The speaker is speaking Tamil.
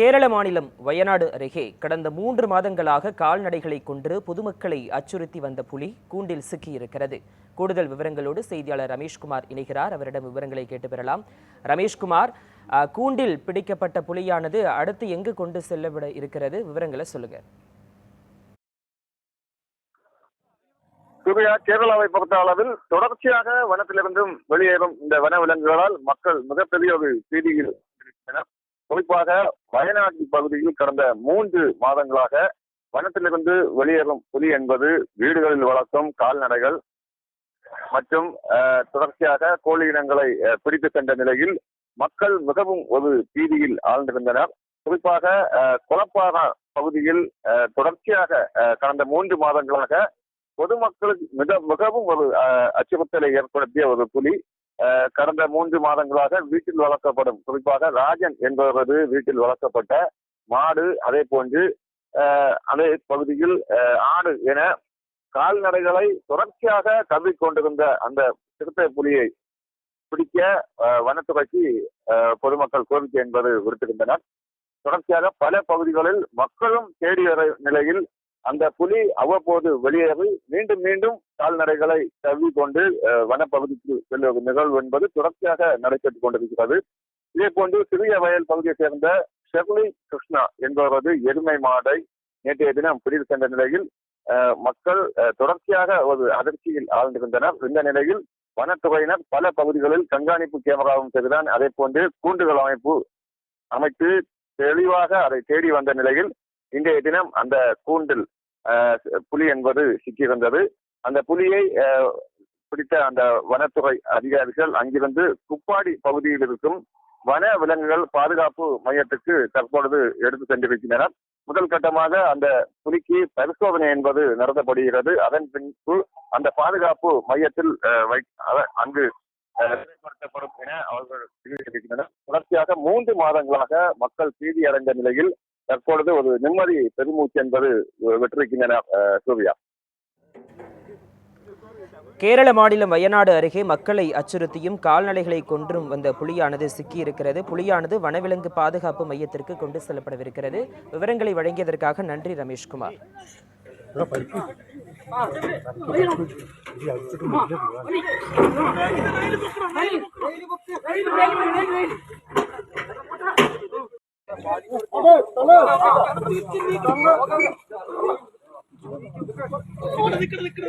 கேரள மாநிலம் வயநாடு அருகே கடந்த மூன்று மாதங்களாக கால்நடைகளை கொன்று பொதுமக்களை அச்சுறுத்தி வந்த புலி கூண்டில் சிக்கியிருக்கிறது. கூடுதல் விவரங்களோடு செய்தியாளர் ரமேஷ்குமார் இணைகிறார். அவரிடம் விவரங்களை கேட்டு பெறலாம் ரமேஷ்குமார் கூண்டில் பிடிக்கப்பட்ட புலியானது அடுத்து எங்கு கொண்டு செல்லவிட இருக்கிறது? விவரங்களை சொல்லுங்க. சூர்யா கேரளாவை பொறுத்த அளவில் தொடர்ச்சியாக வனத்திலிருந்தும் வெளியேறும் இந்த வன விலங்குகளால் மக்கள் மிகப்பெரிய ஒரு பீதியில் குறிப்பாக வயநாடு பகுதியில் கடந்த மூன்று மாதங்களாக வனத்திலிருந்து வெளியேறும் புலி என்பது வீடுகளில் வளர்க்கும் கால்நடைகள் மற்றும் தொடர்ச்சியாக கோழி இனங்களை அஹ், பிடித்து சென்ற நிலையில் மக்கள் மிகவும் ஒரு பீதியில் ஆழ்ந்திருந்தனர். குறிப்பாக அஹ், கொலப்பாரா பகுதியில் தொடர்ச்சியாக கடந்த மூன்று மாதங்களாக பொதுமக்களுக்கு மிக மிகவும் ஒரு அஹ், அச்சுறுத்தலை ஏற்படுத்திய ஒரு புலி. கடந்த மூன்று மாதங்களாக வீட்டில் வளர்க்கப்படும். குறிப்பாக ராஜன் என்பவரது வீட்டில் வளர்க்கப்பட்ட மாடு அதே போன்று அதே பகுதியில் ஆடு என கால்நடைகளை தொடர்ச்சியாக கவ்விக்கொண்டிருந்த அந்த சிறுத்தை புலியை பிடிக்க வனத்துறைக்கு பொதுமக்கள் கோரிக்கை என்பது விடுத்திருந்தனர். தொடர்ச்சியாக பல பகுதிகளில் மக்களும் தேடி வர நிலையில் அந்த புலி அவ்வப்போது வெளியேறி மீண்டும் மீண்டும் கால்நடைகளை தவி கொண்டு வனப்பகுதிக்கு செல்லும் நிகழ்வு என்பது தொடர்ச்சியாக நடைபெற்றுக் கொண்டிருக்கிறது. இதே போன்று சிறிய வயல் பகுதியைச் சேர்ந்த ஷெர்லி கிருஷ்ணா என்பவரது எருமை மாடை நேற்றைய தினம் பிடித்து சென்ற நிலையில் மக்கள் தொடர்ச்சியாக ஒரு அதிர்ச்சியில் ஆழ்ந்திருந்தனர். இந்த நிலையில் வனத்துறையினர் பல பகுதிகளில் கண்காணிப்பு கேமராவும் செய்துதான் அதே போன்று கூண்டுகள் அமைப்பு அமைத்து தெளிவாக அதை தேடி வந்த நிலையில் இன்றைய தினம் அந்த கூண்டில் புலி என்பது சிக்கியிருந்தது. அந்த புலியை பிடித்த அந்த வனத்துறை அதிகாரிகள் அங்கிருந்து குப்பாடி பகுதியில் இருக்கும் வன விலங்குகள் பாதுகாப்பு மையத்துக்கு தற்பொழுது எடுத்து சென்றிருக்கின்றனர் முதல் கட்டமாக அந்த புலிக்கு பரிசோதனை என்பது நடத்தப்படுகிறது. அதன் பின்பு அந்த பாதுகாப்பு மையத்தில் அங்கு அஹ், என அவர்கள் தெரிவித்திருக்கின்றனர். தொடர்ச்சியாக மூன்று மாதங்களாக மக்கள் பீதி அடைந்த நிலையில் தற்பொழுது ஒரு நிம்மதி பெருமூச்சு என்பது வெற்றிருக்கின்றன சூர்யா. கேரள மாநிலம் வயநாடு அருகே மக்களை அச்சுறுத்தியும் கால்நடைகளை கொன்றும் வந்த புலியானது சிக்கியிருக்கிறது புலியானது வனவிலங்கு பாதுகாப்பு மையத்திற்கு கொண்டு செல்லப்படவிருக்கிறது. விவரங்களை வழங்கியதற்காக நன்றி ரமேஷ்குமார். നിക്കണ നിക്കണ